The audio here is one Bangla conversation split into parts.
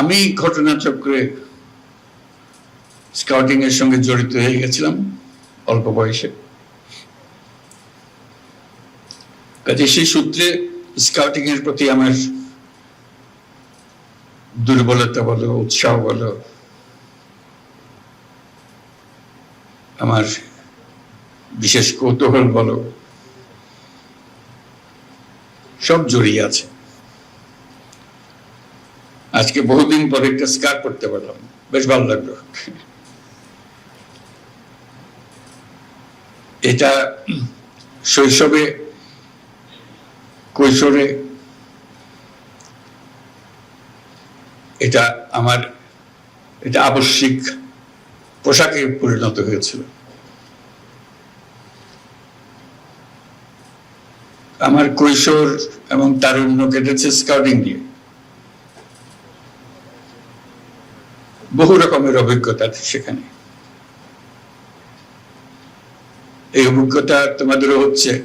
আমি ঘটনাচক্রে স্কাউটিং এর সঙ্গে জড়িত হয়ে গেছিলাম, অল্প বয়সে। কাজে সেই সূত্রে স্কাউটিং এর প্রতি আমার দুর্বলতা বলো, উৎসাহ বলো, আমার বিশেষ কৌতূহল বলো, সব জড়িয়ে আছে। আজকে বহুদিন পরে একটা স্কার করতে পারলাম। বেশ ভালো লাগল। এটা শৈশবে, কৈশোরে, এটা আমার, এটা আবশ্যিক পোশাকে পরিণত হয়েছিল। আমার কৈশোর এবং তারুণ্য কেটেছে স্কাউটিং দিয়ে বহু রকমের অভিজ্ঞতা সেখানে। এই অভিজ্ঞতা তোমাদেরও হচ্ছে।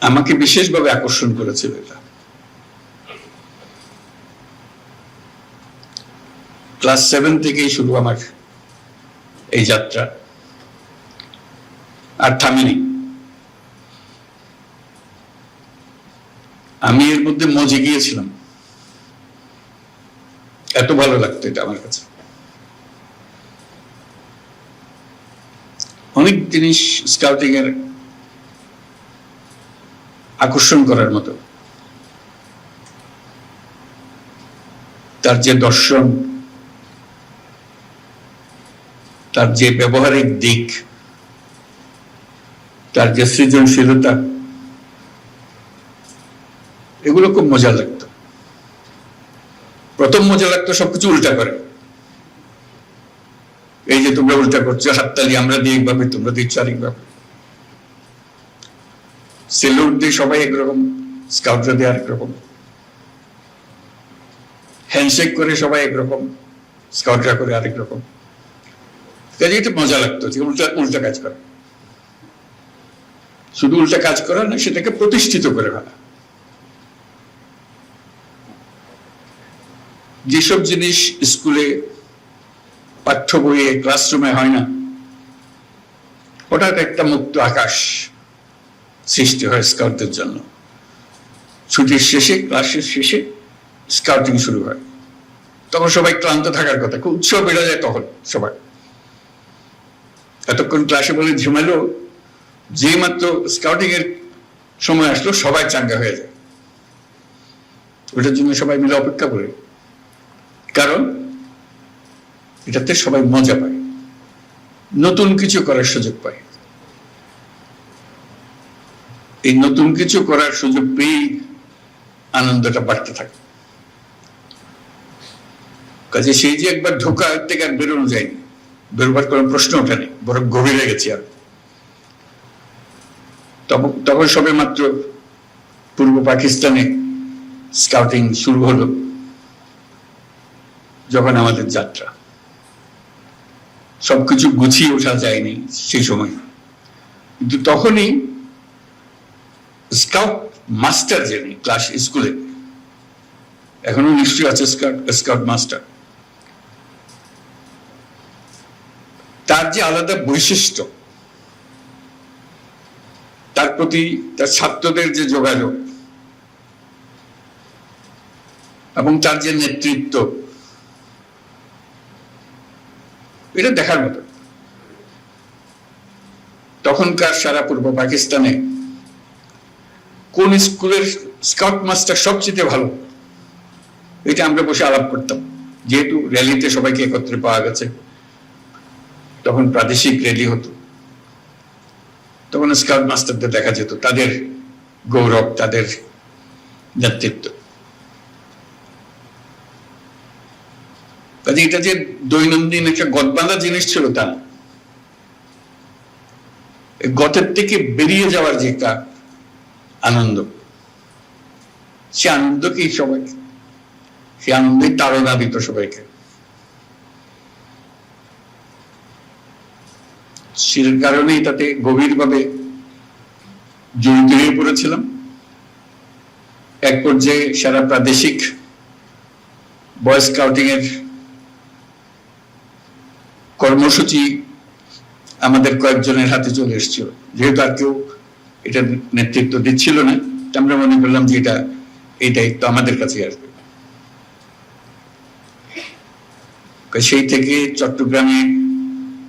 আমাকে বিশেষভাবে আকর্ষণ করেছিল এটা। ক্লাস সেভেন থেকেই শুরু আমার এই যাত্রা। আর থামিনি। আমি এর মধ্যে মজে গিয়েছিলাম। এত ভালো লাগতো এটা আমার কাছে। অনেক জিনিস স্কাউটিং এর আকর্ষণ করার মতো। তার যে দর্শন, তার যে ব্যবহারিক দিক, তার যে সৃজনশীলতা, এগুলো খুব মজা লাগতো। প্রথম মজা লাগতো সবকিছু উল্টা করে। এই যে তোমরা উল্টা করছ, হাততালি আমরা দিই একভাবে, তোমরা দিচ্ছ আরেকভাবে। সেলুট দিয়ে সবাই একরকম, স্কাউটরা দিয়ে আরেক রকম হ্যান্ডশেক করে সবাই একরকম, স্কাউটরা করে আরেক রকম কাজে এটা মজা লাগতো, যে উল্টা উল্টা কাজ করা। শুধু উল্টা কাজ করা না, সেটাকে প্রতিষ্ঠিত করে ফেলা। যেসব জিনিস স্কুলে পাঠ্য বইয়ে ক্লাসরুমে হয় না, হঠাৎ একটা মুক্ত আকাশ সৃষ্টি হয় স্কাউটদের জন্য। ছুটির শেষে ক্লাসের শেষে স্কাউটিং শুরু হয়। তখন সবাই ক্লান্ত থাকার কথা, খুব উৎসাহ বেড়ে যায় তখন সবাই এতক্ষণ ক্লাসে বলে ঝিমালো যে মাত্র স্কাউটিং এর সময় আসলো, সবাই চাঙ্গা হয়ে যায়। ওটার জন্য সবাই মিলে অপেক্ষা করে। কারণ এটাতে সবাই মজা পায়। নতুন কিছু করার সুযোগ পায়। এই নতুন কিছু করার সুযোগ পেয়েই আনন্দটা বাড়তে থাকে। কাজে সেই যে একবার ঢোকা থেকে আর বেরোনো যায়নি, বেরোবার কোনো প্রশ্ন ওঠেনি বরং গভীরে গেছি আর তখন সবে মাত্র পূর্ব পাকিস্তানে স্কাউটিং শুরু হলো। যখন আমাদের যাত্রা। সবকিছু গুছিয়ে ওঠা যায়নি সেই সময়। কিন্তু তখনই স্কাউট মাস্টার যিনি ক্লাস স্কুলে এখনও নিশ্চয়ই আছে স্কাউট স্কাউট মাস্টার তার যে আলাদা বৈশিষ্ট্য, তার প্রতি তার ছাত্রদের যে যোগাযোগ, এবং তার যে নেতৃত্ব এটা দেখার মতো। তখনকার সারা পূর্ব পাকিস্তানে কোন স্কুলের স্কাউট মাস্টার সবচেয়ে ভালো, এটা আমরা বসে আলাপ করতাম। যেহেতু র্যালিতে সবাইকে একত্রে পাওয়া গেছে, তখন প্রাদেশিক র্যালি হতো। তখন স্কাউট মাস্টারদের দেখা যেত, তাদের গৌরব, তাদের নেতৃত্ব। কাজে এটা যে দৈনন্দিন একটা গদবাঁধা জিনিস ছিল তা। গতের থেকে বেরিয়ে যাওয়ার যে একটা আনন্দ, সে আনন্দ কি সবাই সে আনন্দে তাড়না দিত সবাইকে সে কারণেই তাতে গভীরভাবে জড়িত হয়ে পড়েছিলাম এক পর্যায়ে সারা প্রাদেশিক বয় স্কাউটিং এর কর্মসূচি আমাদের কয়েকজনের হাতে চলে এসেছিল। যেহেতু আর কেউ এটা নেতৃত্ব দিচ্ছিল না আমরা মনে করলাম যে এটা এই দায়িত্ব আমাদের কাছে আসবে। সেই থেকে চট্টগ্রামে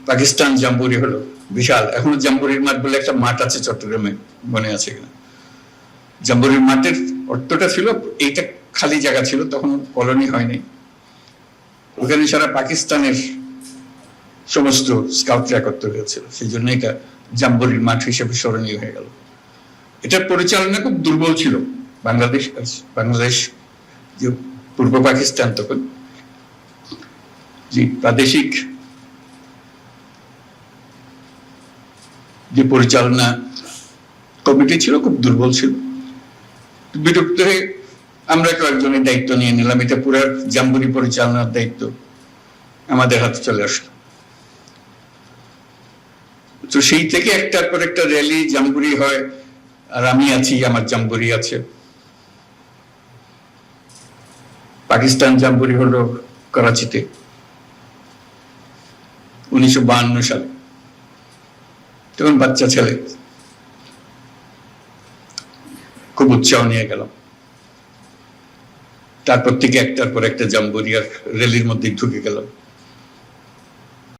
পাকিস্তান জাম্বুরি হলো। বিশাল। এখনও জাম্বুরির মাঠ বলে একটা মাঠ আছে চট্টগ্রামে, মনে আছে কিনা? জাম্বুরির মাঠের অর্থটা ছিল, এইটা খালি জায়গা ছিল, তখন কলোনি হয়নি। ওখানে সারা পাকিস্তানের সমস্ত স্কাউটরা একত্র হয়েছিল। সেই জন্য এটা জাম্বুরির মাঠ হিসেবে স্মরণীয় হয়ে গেল। এটার পরিচালনা খুব দুর্বল ছিল বাংলাদেশ বাংলাদেশ যে পূর্ব পাকিস্তান তখন, যে প্রাদেশিক যে পরিচালনা কমিটি ছিল খুব দুর্বল ছিল। বিরক্ত হয়ে আমরা কয়েকজনের দায়িত্ব নিয়ে নিলাম। এটা পুরো জাম্বুরি পরিচালনার দায়িত্ব আমাদের হাতে চলে আসলো। তো সেই থেকে একটার পর একটা র্যালি জাম্বুরি হয়। আর আমি আছি, আমার জাম্বুরি আছে। পাকিস্তান জাম্বুরি হলো করাচিতে, উনিশশো সালে। তখন বাচ্চা ছেলে। খুব উৎসাহ নিয়ে গেলাম। তারপর থেকে একটার পর একটা জাম্বুরিয়ার র্যালির মধ্যে ঢুকে গেলাম।